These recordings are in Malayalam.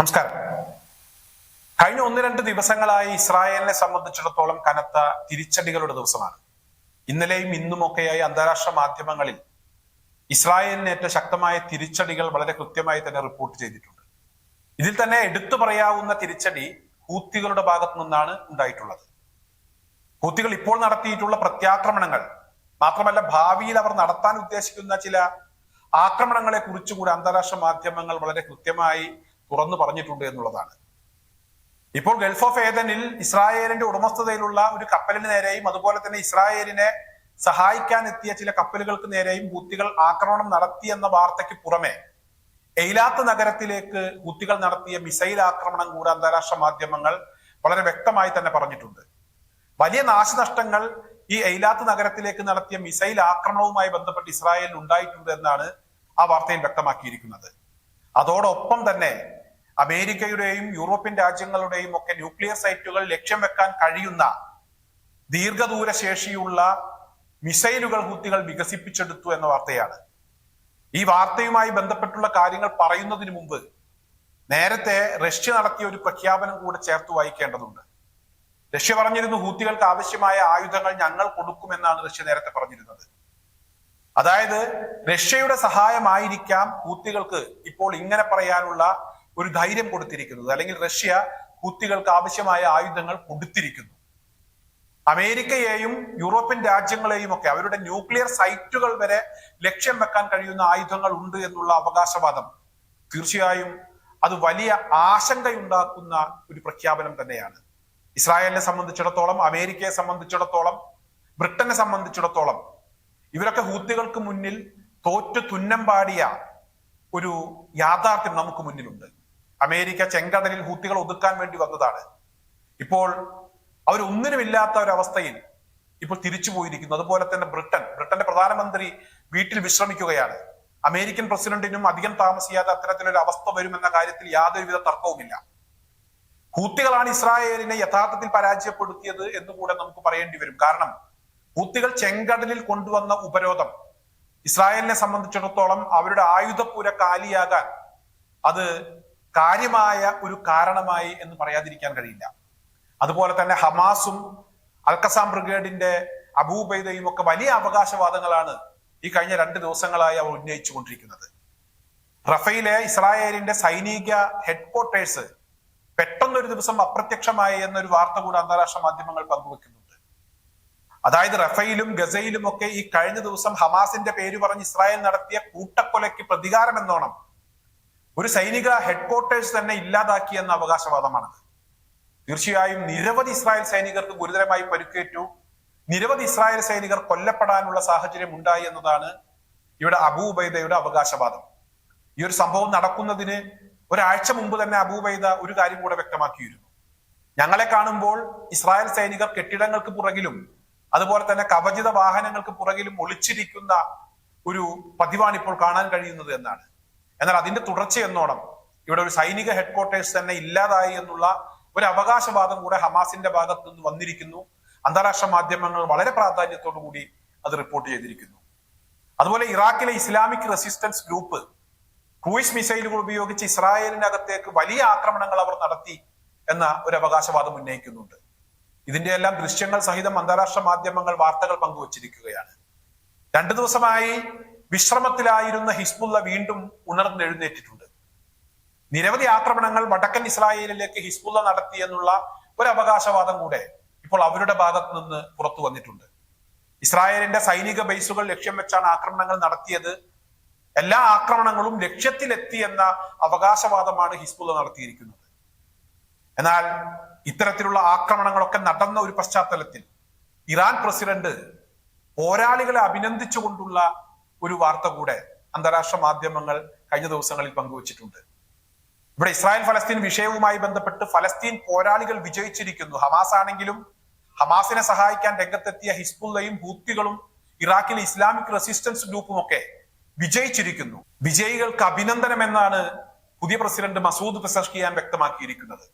നമസ്കാരം. കഴിഞ്ഞ ഒന്ന് രണ്ട് ദിവസങ്ങളായി ഇസ്രായേലിനെ സംബന്ധിച്ചിടത്തോളം കനത്ത തിരിച്ചടികളുടെ ദിവസമാണ്. ഇന്നലെയും ഇന്നുമൊക്കെയായി അന്താരാഷ്ട്ര മാധ്യമങ്ങളിൽ ഇസ്രായേലിനേറ്റ ശക്തമായ തിരിച്ചടികൾ വളരെ കൃത്യമായി തന്നെ റിപ്പോർട്ട് ചെയ്തിട്ടുണ്ട്. ഇതിൽ തന്നെ എടുത്തു പറയാവുന്ന തിരിച്ചടി ഹൂത്തികളുടെ ഭാഗത്തു നിന്നാണ് ഉണ്ടായിട്ടുള്ളത്. ഹൂത്തികൾ ഇപ്പോൾ നടത്തിയിട്ടുള്ള പ്രത്യാക്രമണങ്ങൾ മാത്രമല്ല ഭാവിയിൽ അവർ നടത്താൻ ഉദ്ദേശിക്കുന്ന ചില ആക്രമണങ്ങളെ കുറിച്ചുകൂടി അന്താരാഷ്ട്ര മാധ്യമങ്ങൾ വളരെ കൃത്യമായി തുറന്നു പറഞ്ഞിട്ടുണ്ട് എന്നുള്ളതാണ്. ഇപ്പോൾ ഗൾഫ് ഓഫ് ഏതനിൽ ഇസ്രായേലിന്റെ ഉടമസ്ഥതയിലുള്ള ഒരു കപ്പലിന് നേരെയും അതുപോലെ തന്നെ ഇസ്രായേലിനെ സഹായിക്കാൻ എത്തിയ ചില കപ്പലുകൾക്ക് നേരെയും ഹൂത്തികൾ ആക്രമണം നടത്തി എന്ന വാർത്തയ്ക്ക് പുറമെ എയ്ലാത്ത് നഗരത്തിലേക്ക് ഹൂത്തികൾ നടത്തിയ മിസൈൽ ആക്രമണം കൂടെ അന്താരാഷ്ട്ര മാധ്യമങ്ങൾ വളരെ വ്യക്തമായി തന്നെ പറഞ്ഞിട്ടുണ്ട്. വലിയ നാശനഷ്ടങ്ങൾ ഈ എയിലാത്ത് നഗരത്തിലേക്ക് നടത്തിയ മിസൈൽ ആക്രമണവുമായി ബന്ധപ്പെട്ട് ഇസ്രായേലിൽ ഉണ്ടായിട്ടുണ്ട് എന്നാണ് ആ വാർത്തയിൽ വ്യക്തമാക്കിയിരിക്കുന്നത്. അതോടൊപ്പം തന്നെ അമേരിക്കയുടെയും യൂറോപ്യൻ രാജ്യങ്ങളുടെയും ഒക്കെ ന്യൂക്ലിയർ സൈറ്റുകൾ ലക്ഷ്യം വെക്കാൻ കഴിയുന്ന ദീർഘദൂര ശേഷിയുള്ള മിസൈലുകൾ ഹൂത്തികൾ വികസിപ്പിച്ചെടുത്തു എന്ന വാർത്തയാണ്. ഈ വാർത്തയുമായി ബന്ധപ്പെട്ടുള്ള കാര്യങ്ങൾ പറയുന്നതിന് മുമ്പ് നേരത്തെ റഷ്യ നടത്തിയ ഒരു പ്രഖ്യാപനം കൂടെ ചേർത്ത് വായിക്കേണ്ടതുണ്ട്. റഷ്യ പറഞ്ഞിരുന്നു ഹൂത്തികൾക്ക് ആവശ്യമായ ആയുധങ്ങൾ ഞങ്ങൾ കൊടുക്കുമെന്നാണ് റഷ്യ നേരത്തെ പറഞ്ഞിരുന്നത്. അതായത് റഷ്യയുടെ സഹായമായിരിക്കാം ഹൂത്തികൾക്ക് ഇപ്പോൾ ഇങ്ങനെ പറയാനുള്ള ഒരു ധൈര്യം കൊടുത്തിരിക്കുന്നത് അല്ലെങ്കിൽ റഷ്യ ഹൂത്തികൾക്ക് ആവശ്യമായ ആയുധങ്ങൾ കൊടുത്തിരിക്കുന്നു. അമേരിക്കയെയും യൂറോപ്യൻ രാജ്യങ്ങളെയും ഒക്കെ അവരുടെ ന്യൂക്ലിയർ സൈറ്റുകൾ വരെ ലക്ഷ്യം വെക്കാൻ കഴിയുന്ന ആയുധങ്ങൾ ഉണ്ട് എന്നുള്ള അവകാശവാദം. തീർച്ചയായും അത് വലിയ ആശങ്കയുണ്ടാക്കുന്ന ഒരു പ്രഖ്യാപനം തന്നെയാണ്. ഇസ്രായേലിനെ സംബന്ധിച്ചിടത്തോളം അമേരിക്കയെ സംബന്ധിച്ചിടത്തോളം ബ്രിട്ടനെ സംബന്ധിച്ചിടത്തോളം ഇവരൊക്കെ ഹൂത്തികൾക്ക് മുന്നിൽ തോറ്റു തുന്നം പാടിയ ഒരു യാഥാർത്ഥ്യം നമുക്ക് മുന്നിലുണ്ട്. അമേരിക്ക ചെങ്കടലിൽ ഹൂത്തികൾ ഒതുക്കാൻ വേണ്ടി വന്നതാണ്. ഇപ്പോൾ അവരൊന്നിനുമില്ലാത്ത ഒരവസ്ഥയിൽ ഇപ്പോൾ തിരിച്ചു പോയിരിക്കുന്നു. അതുപോലെ തന്നെ ബ്രിട്ടൻ. ബ്രിട്ടന്റെ പ്രധാനമന്ത്രി വീട്ടിൽ വിശ്രമിക്കുകയാണ്. അമേരിക്കൻ പ്രസിഡന്റിനും അധികം താമസിയാതെ അത്തരത്തിലൊരു അവസ്ഥ വരുമെന്ന കാര്യത്തിൽ യാതൊരുവിധ തർക്കവുമില്ല. ഹൂത്തികളാണ് ഇസ്രായേലിനെ യഥാർത്ഥത്തിൽ പരാജയപ്പെടുത്തിയത് എന്ന് എന്നുകൂടെ നമുക്ക് പറയേണ്ടി വരും. കാരണം ഹൂത്തികൾ ചെങ്കടലിൽ കൊണ്ടുവന്ന ഉപരോധം ഇസ്രായേലിനെ സംബന്ധിച്ചിടത്തോളം അവരുടെ ആയുധപൂര കാലിയാകാൻ അത് കാര്യമായ ഒരു കാരണമായി എന്ന് പറയാതിരിക്കാൻ കഴിയില്ല. അതുപോലെ തന്നെ ഹമാസും അൽക്കസാം ബ്രിഗേഡിന്റെ അബൂബൈദയും ഒക്കെ വലിയ അവകാശവാദങ്ങളാണ് ഈ കഴിഞ്ഞ രണ്ട് ദിവസങ്ങളായി അവർ ഉന്നയിച്ചു കൊണ്ടിരിക്കുന്നത് റഫയിലെ ഇസ്രായേലിന്റെ സൈനിക ഹെഡ്ക്വാർട്ടേഴ്സ് പെട്ടെന്നൊരു ദിവസം അപ്രത്യക്ഷമായി എന്നൊരു വാർത്ത കൂടെ അന്താരാഷ്ട്ര മാധ്യമങ്ങൾ പങ്കുവെക്കുന്നുണ്ട്. അതായത് റഫയിലും ഗസയിലും ഒക്കെ ഈ കഴിഞ്ഞ ദിവസം ഹമാസിന്റെ പേര് പറഞ്ഞ് ഇസ്രായേൽ നടത്തിയ കൂട്ടക്കൊലയ്ക്ക് പ്രതികാരം എന്നോണം ഒരു സൈനിക ഹെഡ്ക്വാർട്ടേഴ്സ് തന്നെ ഇല്ലാതാക്കി എന്ന അവകാശവാദമാണത് തീർച്ചയായും നിരവധി ഇസ്രായേൽ സൈനികർക്ക് ഗുരുതരമായി പരുക്കേറ്റു. നിരവധി ഇസ്രായേൽ സൈനികർ കൊല്ലപ്പെടാനുള്ള സാഹചര്യം ഉണ്ടായി എന്നതാണ് ഇവിടെ അബൂബൈദയുടെ അവകാശവാദം. ഈ ഒരു സംഭവം നടക്കുന്നതിന് ഒരാഴ്ച മുമ്പ് തന്നെ അബൂബൈദ ഒരു കാര്യം കൂടെ വ്യക്തമാക്കിയിരുന്നു. ഞങ്ങളെ കാണുമ്പോൾ ഇസ്രായേൽ സൈനികർ കെട്ടിടങ്ങൾക്ക് പുറകിലും അതുപോലെ തന്നെ കവചിത വാഹനങ്ങൾക്ക് പുറകിലും ഒളിച്ചിരിക്കുന്ന ഒരു പതിവാണ് ഇപ്പോൾ കാണാൻ കഴിയുന്നത് എന്നാണ്. എന്നാൽ അതിന്റെ തുടർച്ചയെന്നോണം ഇവിടെ ഒരു സൈനിക ഹെഡ്ക്വാർട്ടേഴ്സ് തന്നെ ഇല്ലാതായി എന്നുള്ള ഒരു അവകാശവാദം കൂടെ ഹമാസിന്റെ ഭാഗത്ത് നിന്ന് വന്നിരിക്കുന്നു. അന്താരാഷ്ട്ര മാധ്യമങ്ങൾ വളരെ പ്രാധാന്യത്തോടു കൂടി അത് റിപ്പോർട്ട് ചെയ്തിരിക്കുന്നു. അതുപോലെ ഇറാഖിലെ ഇസ്ലാമിക് റെസിസ്റ്റൻസ് ഗ്രൂപ്പ് ക്രൂയിസ് മിസൈലുകൾ ഉപയോഗിച്ച് ഇസ്രായേലിനകത്തേക്ക് വലിയ ആക്രമണങ്ങൾ അവർ നടത്തി എന്ന ഒരു അവകാശവാദം ഉന്നയിക്കുന്നുണ്ട്. ഇതിന്റെ എല്ലാം ദൃശ്യങ്ങൾ സഹിതം അന്താരാഷ്ട്ര മാധ്യമങ്ങൾ വാർത്തകൾ പങ്കുവച്ചിരിക്കുകയാണ്. രണ്ടു ദിവസമായി വിശ്രമത്തിലായിരുന്ന ഹിസ്ബുള്ള വീണ്ടും ഉണർന്നെഴുന്നേറ്റിട്ടുണ്ട്. നിരവധി ആക്രമണങ്ങൾ വടക്കൻ ഇസ്രായേലിലേക്ക് ഹിസ്ബുള്ള നടത്തി എന്നുള്ള ഒരു അവകാശവാദം കൂടെ ഇപ്പോൾ അവരുടെ ഭാഗത്ത് നിന്ന് പുറത്തു വന്നിട്ടുണ്ട്. ഇസ്രായേലിന്റെ സൈനിക ബേസുകൾ ലക്ഷ്യം വെച്ചാണ് ആക്രമണങ്ങൾ നടത്തിയത്. എല്ലാ ആക്രമണങ്ങളും ലക്ഷ്യത്തിലെത്തി എന്ന അവകാശവാദമാണ് ഹിസ്ബുള്ള നടത്തിയിരിക്കുന്നത്. എന്നാൽ ഇത്തരത്തിലുള്ള ആക്രമണങ്ങളൊക്കെ നടന്ന ഒരു പശ്ചാത്തലത്തിൽ ഇറാൻ പ്രസിഡന്റ് പോരാളികളെ അഭിനന്ദിച്ചുകൊണ്ടുള്ള ഒരു വാർത്ത കൂടെ അന്താരാഷ്ട്ര മാധ്യമങ്ങൾ കഴിഞ്ഞ ദിവസങ്ങളിൽ പങ്കുവച്ചിട്ടുണ്ട്. ഇവിടെ ഇസ്രായേൽ ഫലസ്തീൻ വിഷയവുമായി ബന്ധപ്പെട്ട് ഫലസ്തീൻ പോരാളികൾ വിജയിച്ചിരിക്കുന്നു. ഹമാസ് ആണെങ്കിലും ഹമാസിനെ സഹായിക്കാൻ രംഗത്തെത്തിയ ഹിസ്ബുല്ലയും ഹൂത്തികളും ഇറാഖിലെ ഇസ്ലാമിക് റെസിസ്റ്റൻസ് ഗ്രൂപ്പും ഒക്കെ വിജയിച്ചിരിക്കുന്നു. വിജയികൾക്ക് അഭിനന്ദനം എന്നാണ് പുതിയ പ്രസിഡന്റ് മസൂദ് പെസഷ്കിയാൻ വ്യക്തമാക്കിയിരിക്കുന്നത്.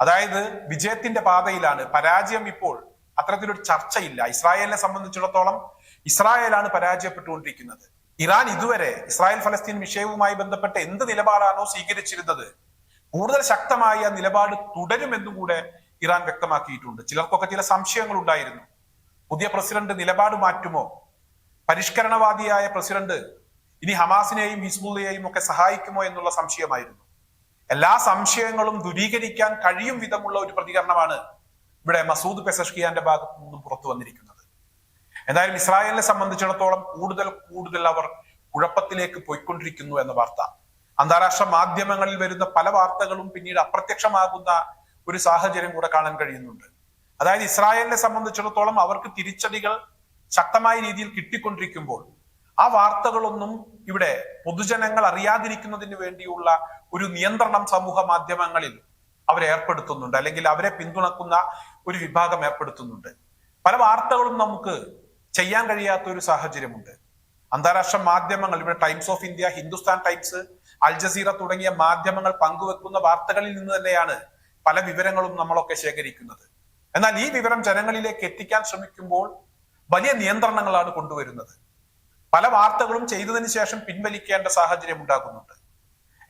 അതായത് വിജയത്തിന്റെ പാതയിലാണ്. പരാജയം ഇപ്പോൾ അത്തരത്തിലൊരു ചർച്ചയില്ല. ഇസ്രായേലിനെ സംബന്ധിച്ചിടത്തോളം ഇസ്രായേലാണ് പരാജയപ്പെട്ടുകൊണ്ടിരിക്കുന്നത്. ഇറാൻ ഇതുവരെ ഇസ്രായേൽ ഫലസ്തീൻ വിഷയവുമായി ബന്ധപ്പെട്ട് എന്ത് നിലപാടാണോ സ്വീകരിച്ചിരുന്നത് കൂടുതൽ ശക്തമായി ആ നിലപാട് തുടരുമെന്നും കൂടെ ഇറാൻ വ്യക്തമാക്കിയിട്ടുണ്ട്. ചിലർക്കൊക്കെ ചില സംശയങ്ങൾ ഉണ്ടായിരുന്നു പുതിയ പ്രസിഡന്റ് നിലപാട് മാറ്റുമോ? പരിഷ്കരണവാദിയായ പ്രസിഡന്റ് ഇനി ഹമാസിനെയും ഹിസ്ബുള്ളയെയും ഒക്കെ സഹായിക്കുമോ എന്നുള്ള സംശയമായിരുന്നു. എല്ലാ സംശയങ്ങളും ദുരീകരിക്കാൻ കഴിയും വിധമുള്ള ഒരു പ്രതികരണമാണ് ഇവിടെ മസൂദ് പെസഷ്കിയാന്റെ ഭാഗത്തു നിന്നും പുറത്തു വന്നിരിക്കുന്നത്. എന്തായാലും ഇസ്രായേലിനെ സംബന്ധിച്ചിടത്തോളം കൂടുതൽ കൂടുതൽ അവർ കുഴപ്പത്തിലേക്ക് പോയിക്കൊണ്ടിരിക്കുന്നു എന്ന വാർത്ത. അന്താരാഷ്ട്ര മാധ്യമങ്ങളിൽ വരുന്ന പല വാർത്തകളും പിന്നീട് അപ്രത്യക്ഷമാകുന്ന ഒരു സാഹചര്യം കൂടെ കാണാൻ കഴിയുന്നുണ്ട്. അതായത് ഇസ്രായേലിനെ സംബന്ധിച്ചിടത്തോളം അവർക്ക് തിരിച്ചടികൾ ശക്തമായ രീതിയിൽ കിട്ടിക്കൊണ്ടിരിക്കുമ്പോൾ ആ വാർത്തകളൊന്നും ഇവിടെ പൊതുജനങ്ങൾ അറിയാതിരിക്കുന്നതിന് വേണ്ടിയുള്ള ഒരു നിയന്ത്രണം സമൂഹ മാധ്യമങ്ങളിൽ അവരെ ഏർപ്പെടുത്തുന്നുണ്ട് അല്ലെങ്കിൽ അവരെ പിന്തുണക്കുന്ന ഒരു വിഭാഗം ഏർപ്പെടുത്തുന്നുണ്ട്. പല വാർത്തകളും നമുക്ക് ചെയ്യാൻ കഴിയാത്ത ഒരു സാഹചര്യമുണ്ട്. അന്താരാഷ്ട്ര മാധ്യമങ്ങൾ ഇവിടെ Times of India Hindustan Times Al Jazeera തുടങ്ങിയ മാധ്യമങ്ങൾ പങ്കുവെക്കുന്ന വാർത്തകളിൽ നിന്ന് തന്നെയാണ് പല വിവരങ്ങളും നമ്മളൊക്കെ ശേഖരിക്കുന്നത്. എന്നാൽ ഈ വിവരം ജനങ്ങളിലേക്ക് എത്തിക്കാൻ ശ്രമിക്കുമ്പോൾ വലിയ നിയന്ത്രണങ്ങളാണ് കൊണ്ടുവരുന്നത്. പല വാർത്തകളും ചെയ്തതിന് ശേഷം പിൻവലിക്കേണ്ട സാഹചര്യം ഉണ്ടാകുന്നുണ്ട്.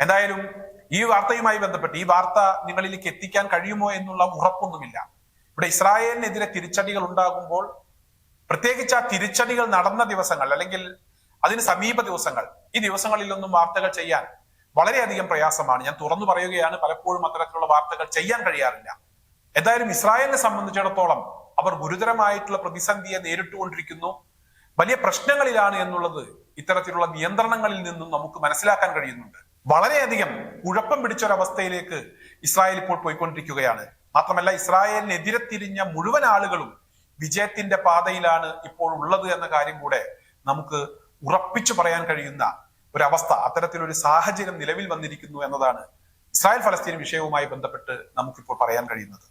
എന്തായാലും ഈ വാർത്തയുമായി ബന്ധപ്പെട്ട് ഈ വാർത്ത നിങ്ങളിലേക്ക് എത്തിക്കാൻ കഴിയുമോ എന്നുള്ള ഉറപ്പൊന്നുമില്ല. ഇവിടെ ഇസ്രായേലിനെതിരെ തിരിച്ചടികൾ ഉണ്ടാകുമ്പോൾ പ്രത്യേകിച്ച് ആ തിരിച്ചടികൾ നടന്ന ദിവസങ്ങൾ അല്ലെങ്കിൽ അതിന് സമീപ ദിവസങ്ങൾ ഈ ദിവസങ്ങളിലൊന്നും വാർത്തകൾ ചെയ്യാൻ വളരെയധികം പ്രയാസമാണ്. ഞാൻ തുറന്നു പറയുകയാണ് പലപ്പോഴും അത്തരത്തിലുള്ള വാർത്തകൾ ചെയ്യാൻ കഴിയാറില്ല. എന്തായാലും ഇസ്രായേലിനെ സംബന്ധിച്ചിടത്തോളം അവർ ഗുരുതരമായിട്ടുള്ള പ്രതിസന്ധിയെ നേരിട്ടുകൊണ്ടിരിക്കുന്നു. വലിയ പ്രശ്നങ്ങളിലാണ് എന്നുള്ളത് ഇത്തരത്തിലുള്ള നിയന്ത്രണങ്ങളിൽ നിന്നും നമുക്ക് മനസ്സിലാക്കാൻ കഴിയുന്നുണ്ട്. വളരെയധികം കുഴപ്പം പിടിച്ചൊരവസ്ഥയിലേക്ക് ഇസ്രായേൽ ഇപ്പോൾ പോയിക്കൊണ്ടിരിക്കുകയാണ്. മാത്രമല്ല ഇസ്രായേലിനെതിരെ തിരിഞ്ഞ മുഴുവൻ ആളുകളും വിജയത്തിന്റെ പാതയിലാണ് ഇപ്പോൾ ഉള്ളത് എന്ന കാര്യം കൂടെ നമുക്ക് ഉറപ്പിച്ചു പറയാൻ കഴിയുന്ന ഒരവസ്ഥ അത്തരത്തിലൊരു സാഹചര്യം നിലവിൽ വന്നിരിക്കുന്നു എന്നതാണ് ഇസ്രായേൽ ഫലസ്തീൻ വിഷയവുമായി ബന്ധപ്പെട്ട് നമുക്കിപ്പോൾ പറയാൻ കഴിയുന്നത്.